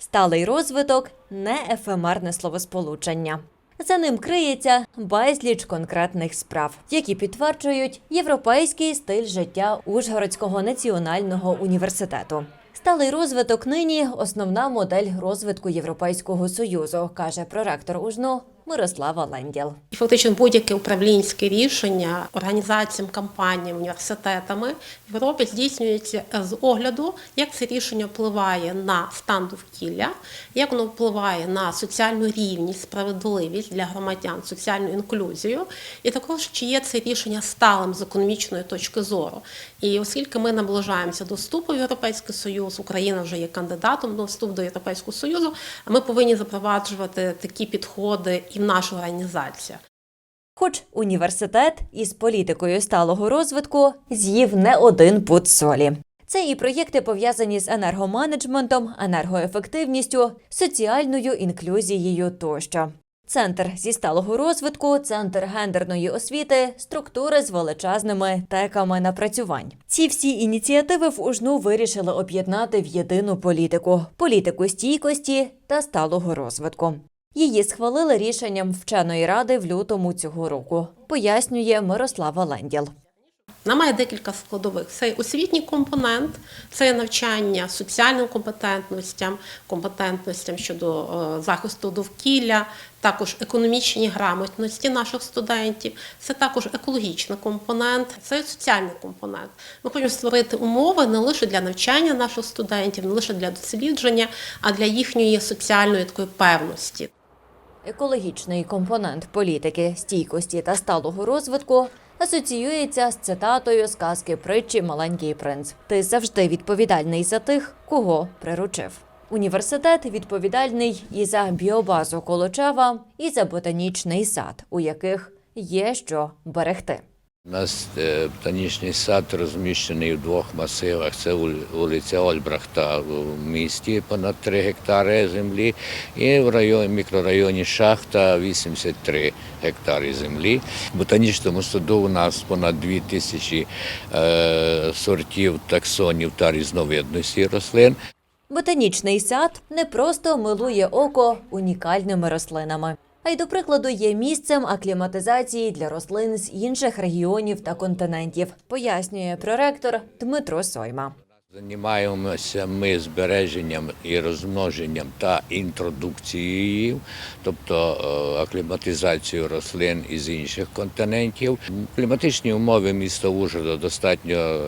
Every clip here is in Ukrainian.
Сталий розвиток не ефемерне словосполучення. За ним криється безліч конкретних справ, які підтверджують європейський стиль життя Ужгородського національного університету. Сталий розвиток нині основна модель розвитку Європейського союзу, каже проректор УЖНУ Мирослава Ленділ. Фактично будь-яке управлінське рішення організаціям, компаніям, університетами в Європі здійснюється з огляду, як це рішення впливає на стан довкілля, як воно впливає на соціальну рівність, справедливість для громадян, соціальну інклюзію, і також чи є це рішення сталим з економічної точки зору. І оскільки ми наближаємося до вступу в Європейський Союз, Україна вже є кандидатом до вступу до Європейського Союзу, ми повинні запроваджувати такі підходи і в нашу організацію. Хоч університет із політикою сталого розвитку з'їв не один пуд солі. Це і проєкти пов'язані з енергоменеджментом, енергоефективністю, соціальною інклюзією тощо. Центр зі сталого розвитку, центр гендерної освіти, структури з величезними теками напрацювань. Ці всі ініціативи в УЖНУ вирішили об'єднати в єдину політику політику стійкості та сталого розвитку. Її схвалили рішенням вченої ради в лютому цього року, пояснює Мирослава Ленділ. Вона має декілька складових. Це освітній компонент, це навчання соціальним компетентностям, компетентностям щодо е, захисту довкілля, також економічній грамотності наших студентів. Це також екологічний компонент, це соціальний компонент. Ми хочемо створити умови не лише для навчання наших студентів, не лише для дослідження, а для їхньої соціальної такої певності. Екологічний компонент політики, стійкості та сталого розвитку асоціюється з цитатою сказки притчі Маленький принц. Ти завжди відповідальний за тих, кого приручив. Університет відповідальний і за біобазу Колочева, і за ботанічний сад, у яких є що берегти. У нас е, ботанічний сад розміщений в двох масивах. Це вулиця Ольбрахта в місті понад 3 гектари землі, і в районі, мікрорайоні Шахта 83 гектари землі. В ботанічному саду у нас понад 2 тисячі е, сортів таксонів та різновидності рослин. Ботанічний сад не просто милує око унікальними рослинами, а й, до прикладу, є місцем акліматизації для рослин з інших регіонів та континентів, пояснює проректор Дмитро Сойма. Займаємося ми збереженням і розмноженням та інтродукцією, тобто е, акліматизацією рослин із інших континентів. Кліматичні умови міста Ужгорода достатньо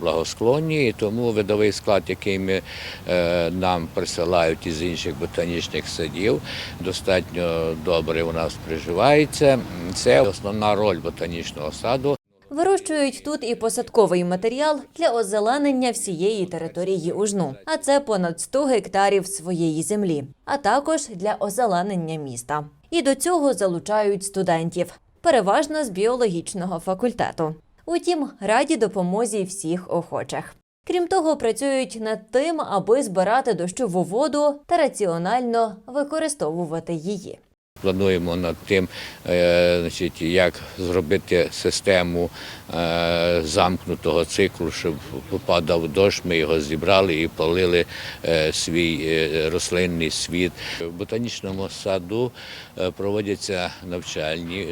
благосклонні, і тому видовий склад, який ми, е, нам присилають із інших ботанічних садів, достатньо добре у нас приживається. Це основна роль ботанічного саду. Вирощують тут і посадковий матеріал для озеленення всієї території Ужну, а це понад 100 гектарів своєї землі, а також для озеленення міста. І до цього залучають студентів, переважно з біологічного факультету. Утім, раді допомозі всіх охочих. Крім того, працюють над тим, аби збирати дощову воду та раціонально використовувати її. Плануємо над тим, е, значить, як зробити систему е, замкнутого циклу, щоб попадав дощ, ми його зібрали і полили е, свій рослинний світ. В ботанічному саду проводяться навчальні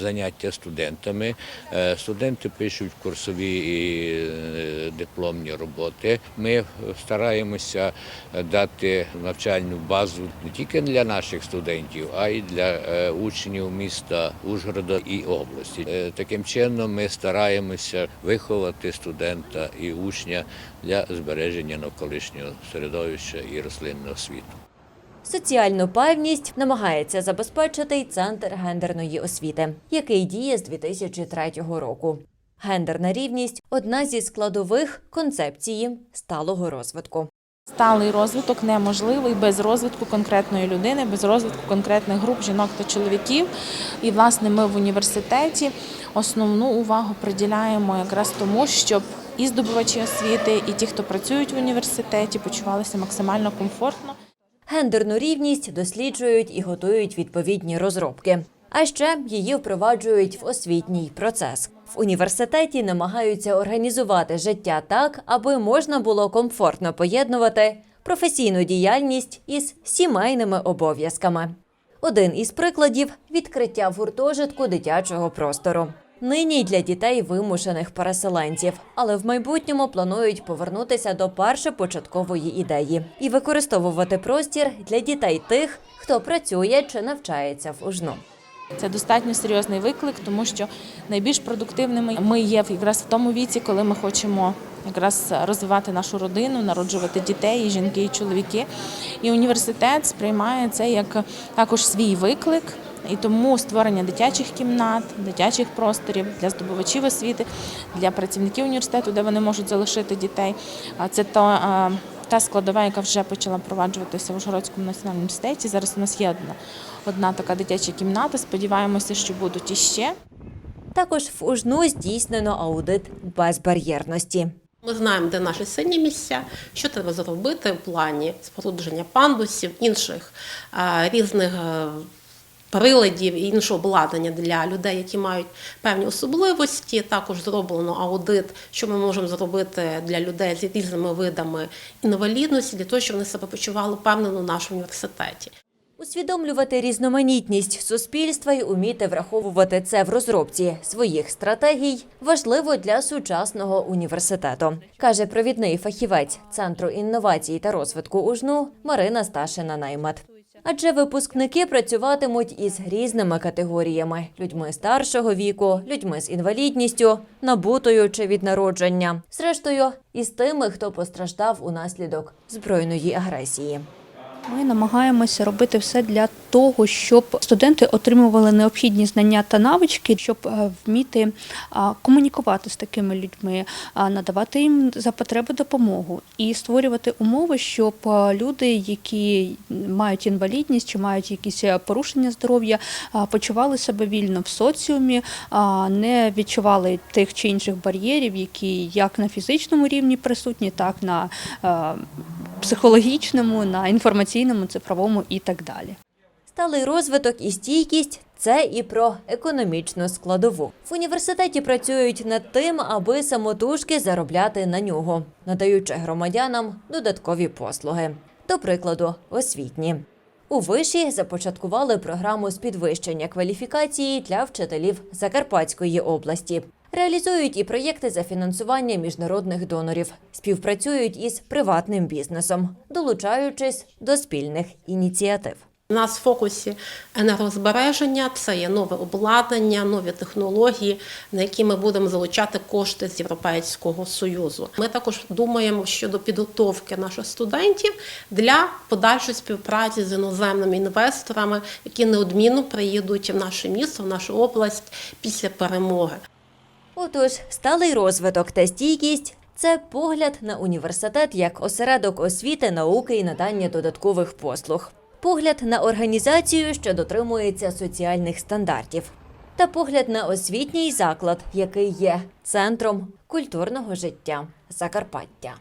заняття студентами. Студенти пишуть курсові і дипломні роботи. Ми стараємося дати навчальну базу не тільки для наших студентів, а й для е, учнів міста Ужгорода і області. Е, Таким чином ми стараємося виховати студента і учня для збереження навколишнього середовища і рослинного світу. Соціальну певність намагається забезпечити й центр гендерної освіти, який діє з 2003 року. Гендерна рівність одна зі складових концепції сталого розвитку. Сталий розвиток неможливий без розвитку конкретної людини, без розвитку конкретних груп жінок та чоловіків. І, власне, ми в університеті основну увагу приділяємо якраз тому, щоб і здобувачі освіти, і ті, хто працюють в університеті, почувалися максимально комфортно. Гендерну рівність досліджують і готують відповідні розробки. А ще її впроваджують в освітній процес. В університеті намагаються організувати життя так, аби можна було комфортно поєднувати професійну діяльність із сімейними обов'язками. Один із прикладів відкриття в гуртожитку дитячого простору. Нині для дітей вимушених переселенців, але в майбутньому планують повернутися до першопочаткової ідеї і використовувати простір для дітей тих, хто працює чи навчається в ужну. Це достатньо серйозний виклик, тому що найбільш продуктивними ми є якраз в тому віці, коли ми хочемо якраз розвивати нашу родину, народжувати дітей, і жінки, і чоловіки. І університет сприймає це як також свій виклик. І тому створення дитячих кімнат, дитячих просторів для здобувачів освіти, для працівників університету, де вони можуть залишити дітей. А це то та складова, яка вже почала впроваджуватися в Ужгородському національному університеті. Зараз у нас є одна, одна така дитяча кімната. Сподіваємося, що будуть іще. Також в ужну здійснено аудит безбар'єрності. Ми знаємо, де наші сильні місця, що треба зробити в плані спорудження пандусів, інших е, різних е, приладів і іншого обладнання для людей, які мають певні особливості. Також зроблено аудит, що ми можемо зробити для людей з різними видами інвалідності, для того, щоб вони себе почували впевнено в нашому університеті. Усвідомлювати різноманітність суспільства і уміти враховувати це в розробці своїх стратегій важливо для сучасного університету, каже провідний фахівець Центру інновацій та розвитку УЖНУ Марина Сташина Наймат. Адже випускники працюватимуть із різними категоріями: людьми старшого віку, людьми з інвалідністю, набутою чи від народження, зрештою, із тими, хто постраждав унаслідок збройної агресії. Ми намагаємося робити все для того, щоб студенти отримували необхідні знання та навички, щоб е, вміти комунікувати з такими людьми, надавати їм за потреби допомогу і створювати умови, щоб люди, які мають інвалідність чи мають якісь е, порушення здоров'я, почували себе вільно в соціумі, не відчували тих чи інших бар'єрів, які як на фізичному рівні присутні, так на е, психологічному, на інформаційному, цифровому і так далі. Сталий розвиток і стійкість це і про економічну складову. В університеті працюють над тим, аби самотужки заробляти на нього, надаючи громадянам додаткові послуги. До прикладу, освітні. У виші започаткували програму з підвищення кваліфікації для вчителів Закарпатської області. Реалізують і проєкти за фінансування міжнародних донорів, співпрацюють із приватним бізнесом, долучаючись до спільних ініціатив. У нас в фокусі енергозбереження це є нове обладнання, нові технології, на які ми будемо залучати кошти з Європейського союзу. Ми також думаємо щодо підготовки наших студентів для подальшої співпраці з іноземними інвесторами, які неодмінно приїдуть в наше місто, в нашу область після перемоги. Отож, сталий розвиток та стійкість це погляд на університет як осередок освіти, науки і надання додаткових послуг, погляд на організацію, що дотримується соціальних стандартів, та погляд на освітній заклад, який є центром культурного життя Закарпаття.